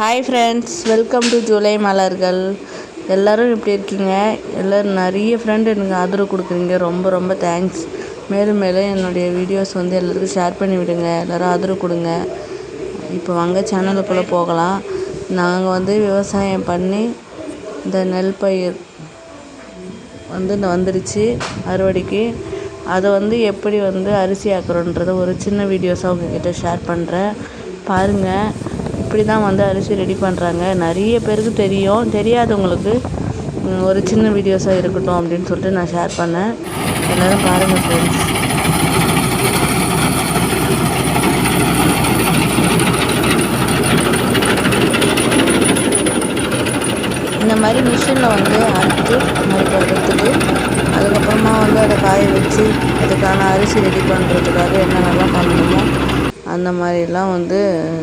Hi friends welcome to July மலர்கள் எல்லோரும் எப்படி இருக்கீங்க? எல்லோரும் நிறைய ஃப்ரெண்ட் எனக்கு ஆதரவு கொடுக்குறீங்க. ரொம்ப ரொம்ப தேங்க்ஸ் மேலும் மேலும் என்னுடைய வீடியோஸ் வந்து எல்லோருக்கும் ஷேர் பண்ணி விடுங்க. எல்லோரும் ஆதரவு கொடுங்க. இப்போ வாங்க சேனலுக்குள்ளே போகலாம். நாங்கள் வந்து விவசாயம் பண்ணி இந்த நெல் பயிர் வந்து இந்த வந்துடுச்சு அறுவடைக்கு. அதை வந்து எப்படி வந்து அரிசி ஆக்குறோன்றதை ஒரு சின்ன வீடியோஸாக உங்ககிட்ட ஷேர் பண்ணுறேன் பாருங்கள் இப்படி தான் வந்து அரிசி ரெடி பண்ணுறாங்க நிறைய பேருக்கு தெரியும். தெரியாதவங்களுக்கு ஒரு சின்ன வீடியோஸாக இருக்கட்டும் அப்படின்னு சொல்லிட்டு நான் ஷேர் பண்ணேன். எல்லோரும் பாருங்கள் ஃப்ரெண்ட்ஸ் இந்த மாதிரி மிஷினில் வந்து அறுத்து நறுக்க எடுத்துட்டு அதுக்கப்புறமா வந்து அதை காய வச்சு அதுக்கான அரிசி ரெடி பண்ணுறதுக்காக என்னென்னலாம் பண்ணணுமோ அந்த மாதிரிலாம் வந்து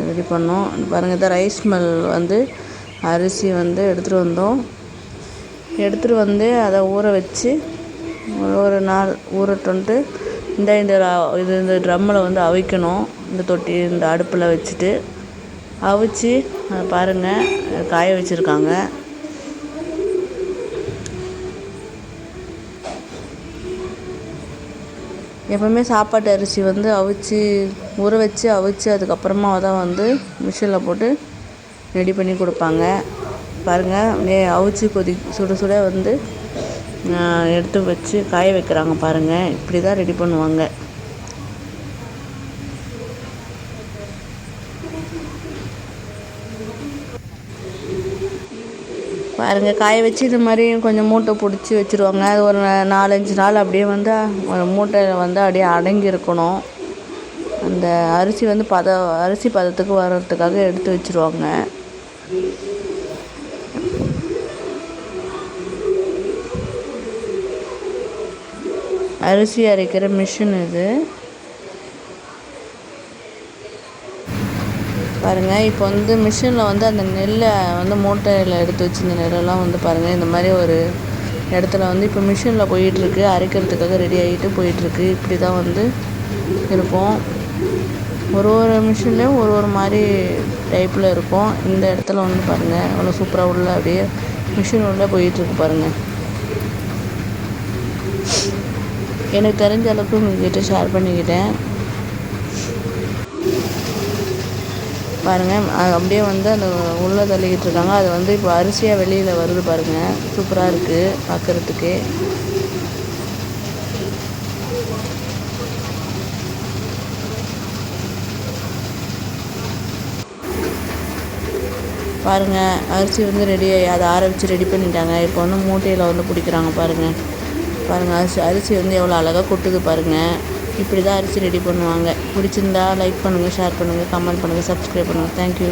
ரெடி பண்ணோம். பாருங்கள் இந்த ரைஸ் மில் வந்து அரிசி வந்து எடுத்துகிட்டு வந்தோம். எடுத்துகிட்டு வந்து அதை ஊற வச்சு ஒரு நாள் ஊறட்டுன்ட்டு இந்த இந்த இது இந்த ட்ரம்மில் வந்து அவிக்கணும். இந்த தொட்டி இந்த அடுப்பில் வச்சுட்டு அவிச்சு பாருங்கள் காய வச்சுருக்காங்க. எப்போவுமே சாப்பாட்டு அரிசி வந்து அவிச்சு ஊற வச்சு அவிச்சு அதுக்கப்புறமா தான் வந்து மிஷினில் போட்டு ரெடி பண்ணி கொடுப்பாங்க. பாருங்கள் அவிச்சு கொதி சுட சுட வந்து எடுத்து வச்சு காய வைக்கிறாங்க பாருங்கள் இப்படி தான் ரெடி பண்ணுவாங்க. பாருங்கள் காய வச்சு இது மாதிரி கொஞ்சம் மூட்டை பிடிச்சி வச்சுருவாங்க. அது ஒரு நாலஞ்சு நாள் அப்படியே வந்து மூட்டையில் வந்து அப்படியே அடங்கி இருக்கணும் அந்த அரிசி வந்து பத அரிசி பதத்துக்கு வர்றதுக்காக எடுத்து வச்சுருவாங்க. அரிசி அரைக்கிற மிஷின் இது. பாருங்கள் இப்போ வந்து மிஷினில் வந்து அந்த நெல்லை வந்து மூட்டையில் எடுத்து வச்சிருந்த நெல்லெல்லாம் வந்து பாருங்கள் இந்த மாதிரி ஒரு இடத்துல வந்து இப்போ மிஷினில் போயிட்டுருக்கு. அரைக்கிறதுக்காக ரெடி ஆகிட்டு போயிட்டுருக்கு. இப்படி தான் வந்து இருக்கும். ஒரு ஒரு மிஷின்லேயும் ஒரு ஒரு மாதிரி டைப்பில் இருக்கும். இந்த இடத்துல வந்து பாருங்கள் அவ்வளோ சூப்பராக உள்ள அப்படியே மிஷின் உள்ளே போயிட்டுருக்கு பாருங்கள் எனக்கு தெரிஞ்ச அளவுக்கு உங்கள்கிட்ட ஷேர் பண்ணிக்கிட்டேன். பாருங்கள் அப்படியே வந்து அந்த உள்ளே தள்ளிக்கிட்டு இருக்காங்க. அது வந்து இப்போ அரிசியாக வெளியில் வருது பாருங்கள் சூப்பராக இருக்குது பார்க்குறதுக்கு பாருங்கள் அரிசி வந்து ரெடி அதை ஆற வச்சு ரெடி பண்ணிட்டாங்க. இப்போ வந்து மூட்டையில் வந்து பிடிக்கிறாங்க பாருங்கள் பாருங்கள் அரிசி அரிசி வந்து எவ்வளோ அழகாக கொட்டுது பாருங்கள் இப்படி தான் அரிசி ரெடி பண்ணுவாங்க. பிடிச்சிருந்தா லைக் பண்ணுங்கள் ஷேர் பண்ணுங்கள் கமெண்ட் பண்ணுங்கள் சப்ஸ்கிரைப் பண்ணுங்கள் தேங்க்யூ